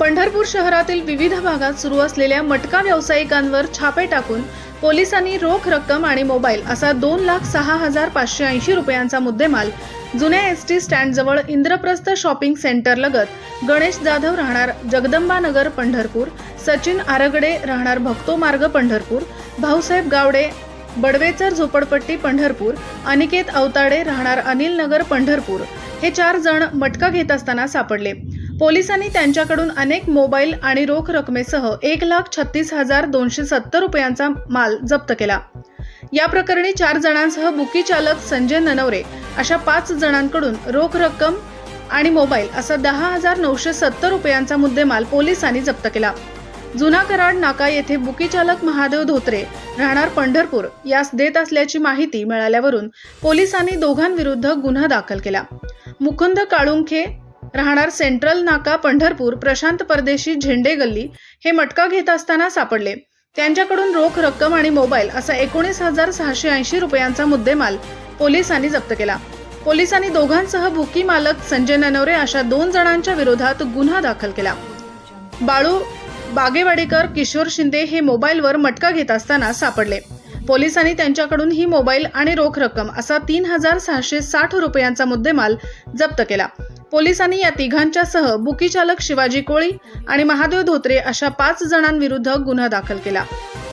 पंढरपूर शहरातील विविध भागात सुरू असलेल्या मटका व्यावसायिकांवर छापे टाकून पोलिसांनी रोख रक्कम आणि मोबाईल असा दोन लाख सहा हजार पाचशे ऐंशी रुपयांचा मुद्देमाल जुन्या एस टी स्टँडजवळ इंद्रप्रस्थ शॉपिंग सेंटर लगत गणेश जाधव राहणार जगदंबानगर पंढरपूर सचिन आरगडे राहणार भक्तो मार्ग पंढरपूर भाऊसाहेब गावडे बडवेचर झोपडपट्टी पंढरपूर अनिकेत अवताडे राहणार अनिल नगर पंढरपूर. हे चार जण मटका घेत असताना सापडले. पोलिसांनी त्यांच्याकडून अनेक मोबाईल आणि रोख रकमेसह एक लाख छत्तीस हजार दोनशे सत्तर रुपयांचा माल जप्त केला. या प्रकरणी चार जणांसह बुकी चालक संजय ननवरे अशा पाच जणांकडून रोख रक्कम आणि मोबाईल असा दहा हजार नऊशे सत्तर रुपयांचा मुद्देमाल पोलिसांनी जप्त केला. जुना कराड नाका येथे बुकीचालक महादेव धोत्रे राहणार पंढरपूर यास देत असल्याची माहिती मिळाल्यावरून पोलिसांनी दोघांविरुद्ध गुन्हा दाखल केला. मुकुंद काळुंखे राहणार सेंट्रल नाका पंढरपूर प्रशांत परदेशी झेंडे गल्ली हे मटका घेत असताना सापडले. त्यांच्याकडून रोख रक्कम आणि मोबाईल असा एकोणीस हजार सहाशे ऐंशी रुपयांचा मुद्देमाल पोलिसांनी जप्त केला. पोलिसांनी दोघांसह बुकी मालक संजय ननवरे अशा दोन जणांच्या विरोधात गुन्हा दाखल केला. बाळू बागेवाडीकर किशोर शिंदे हे मोबाईलवर मटका घेत असताना सापडले. पोलिसांनी त्यांच्याकडून ही मोबाईल आणि रोख रक्कम असा तीन हजार सहाशे साठ रुपयांचा मुद्देमाल जप्त केला. पोलिसांनी या तिघांच्या सह बुकी चालक शिवाजी कोळी आणि महादेव धोत्रे अशा पाच जणांविरुद्ध गुन्हा दाखल केला.